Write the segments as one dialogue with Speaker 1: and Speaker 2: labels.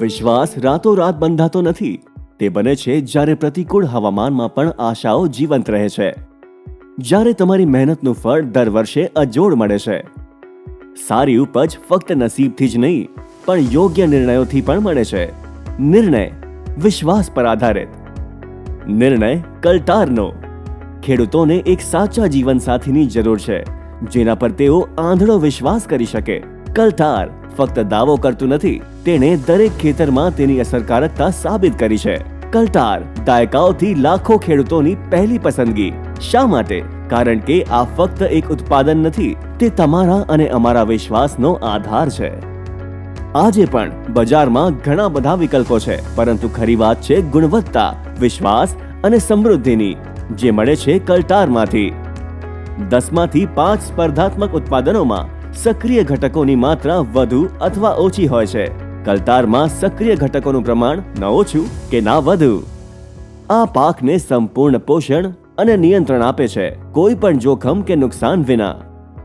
Speaker 1: વિશ્વાસ રાતોરાત બંધાતો નથી. તે બને છે જ્યારે પ્રતિકૂળ હવામાનમાં પણ આશાઓ જીવંત રહે છે. જ્યારે તમારી મહેનતનું ફળ દર વર્ષે અજોડ મળે છે. સારી ઉપજ ફક્ત નસીબથી જ નહીં, પણ યોગ્ય નિર્ણયોથી પણ મળે છે. નિર્ણય, વિશ્વાસ પર આધારિત. નિર્ણય, કલટારનો. ખેડૂતોને એક સાચા જીવનસાથીની જરૂર છે, જેના પર તેઓ આંધળો વિશ્વાસ કરી શકે. કલટાર ફક્ત દાવો કરતું નથી, તેણે દરેક ખેતરમાં તેની અસરકારકતા સાબિત કરી છે. કલટાર દાયકાઓથી લાખો ખેડૂતોની પહેલી પસંદગી. શા માટે? કારણ કે આ ફક્ત એક ઉત્પાદન નથી, તે તમારા અને અમારા વિશ્વાસનો આધાર છે. આજે પણ બજારમાં ઘણા બધા વિકલ્પો છે, પરંતુ ખરી વાત છે ગુણવત્તા, વિશ્વાસ અને સમૃદ્ધિની, જે મળે છે કલટારમાંથી દસમાંથી પાંચ સ્પર્ધાત્મક ઉત્પાદનોમાં સક્રિય ઘટકોની માત્રા વધુ અથવા ઓછી હોય છે. કલતારમાં સક્રિય ઘટકોનું પ્રમાણ ન ઓછું કે ના વધુ. આ પાકને સંપૂર્ણ પોષણ અને નિયંત્રણ આપે છે, કોઈ પણ જોખમ કે નુકસાન વિના.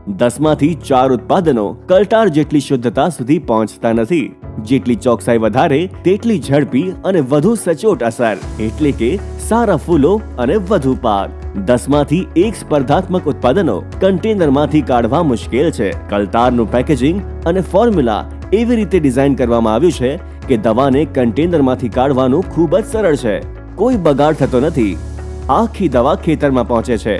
Speaker 1: દસમાંથી ચાર ઉત્પાદનો કલટાર જેટલી શુદ્ધતા સુધી પહોંચતા નથી. જેટલી ચોકસાઈ વધારે, તેટલી ઝડપી અને વધુ સચોટ અસર. એટલે કે સારા ફૂલો અને વધુ પાક. દસમાંથી એક સ્પર્ધાત્મક ઉત્પાદનો કન્ટેનરમાંથી કાઢવા મુશ્કેલ છે. કલતારનું પેકેજિંગ અને ફોર્મ્યુલા એવી રીતે ડિઝાઇન કરવામાં આવ્યું છે કે દવાને કન્ટેનરમાંથી કાઢવાનું ખૂબ જ સરળ છે. કોઈ બગાડ થતો નથી. આખી દવા ખેતરમાં પહોંચે છે.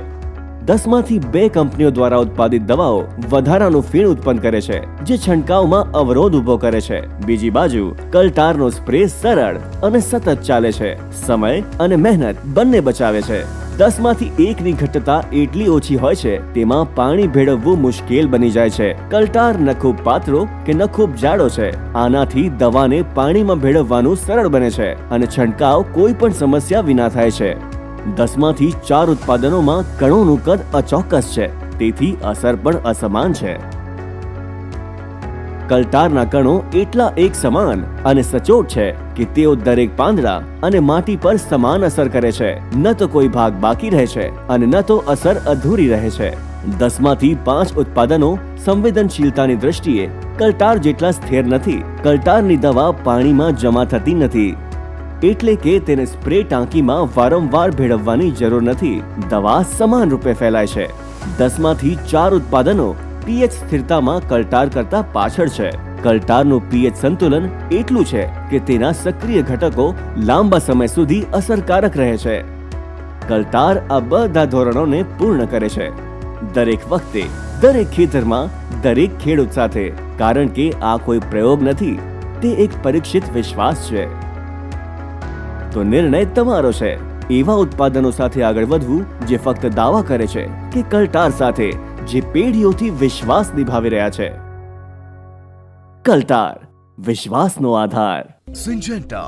Speaker 1: દસમાંથી બે કંપનીઓ દ્વારા ઉત્પાદિત દવાઓ વધારાનું ફીણ ઉત્પન્ન કરે છે, જે છંટકાવમાં અવરોધ ઊભો કરે છે. બીજી બાજુ કલટારનો સ્પ્રે સરળ અને સતત ચાલે છે. સમય અને મહેનત બંને બચાવે છે. દસમાંથી એકની ઘટતા એટલી ઓછી હોય છે, તેમાં પાણી ભેળવવું મુશ્કેલ બની જાય છે. કલટાર ન ખૂબ પાતળો કે ન ખૂબ જાડો છે, આનાથી દવાને પાણીમાં ભેળવવાનું સરળ બને છે અને છંટકાવ કોઈ પણ સમસ્યા વિના થાય છે. દસમાંથી ચાર ઉત્પાદનોમાં કણોનું કદ અચોક્કસ છે, તેથી અસર પણ અસમાન છે. કલટારના કણો એટલા એક સમાન અને સચોટ છે કે તેઓ દરેક પાંદડા અને માટી પર સમાન અસર કરે છે. ન તો કોઈ ભાગ બાકી રહે છે અને ન તો અસર અધૂરી રહે છે. દસમાંથી પાંચ ઉત્પાદનો સંવેદનશીલતાની દ્રષ્ટિએ કલટાર જેટલા સ્થિર નથી, કલટારની દવા પાણીમાં જમા થતી નથી. એટલે કે તેને સ્પ્રે ટાંકીમાં વારંવાર ભેળવવાની જરૂર નથી. દવા સમાન રૂપે ફેલાય છે. દસમાંથી ચાર ઉત્પાદનો પીએચ સ્થિરતામાં કલટાર કરતા પાછળ છે. કલટારનું પીએચ સંતુલન એટલું છે કે તેના સક્રિય ઘટકો લાંબા સમય સુધી અસરકારક રહે છે. કલટાર આ બધા ધોરણોને પૂર્ણ કરે છે. દરેક વખતે, દરેક ખેતરમાં, દરેક ખેડૂત સાથે, કારણ કે આ કોઈ પ્રયોગ નથી, તે એક પરીક્ષિત વિશ્વાસ છે. તો નિર્ણય તમારો છે. એવા ઉત્પાદનો સાથે આગળ વધવું જે ફક્ત દાવા કરે છે કે કલટાર સાથે જે પેઢીઓથી વિશ્વાસ નિભાવી રહ્યા છે કલટાર વિશ્વાસનો આધાર
Speaker 2: Syngenta,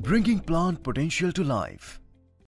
Speaker 2: bringing plant potential to life.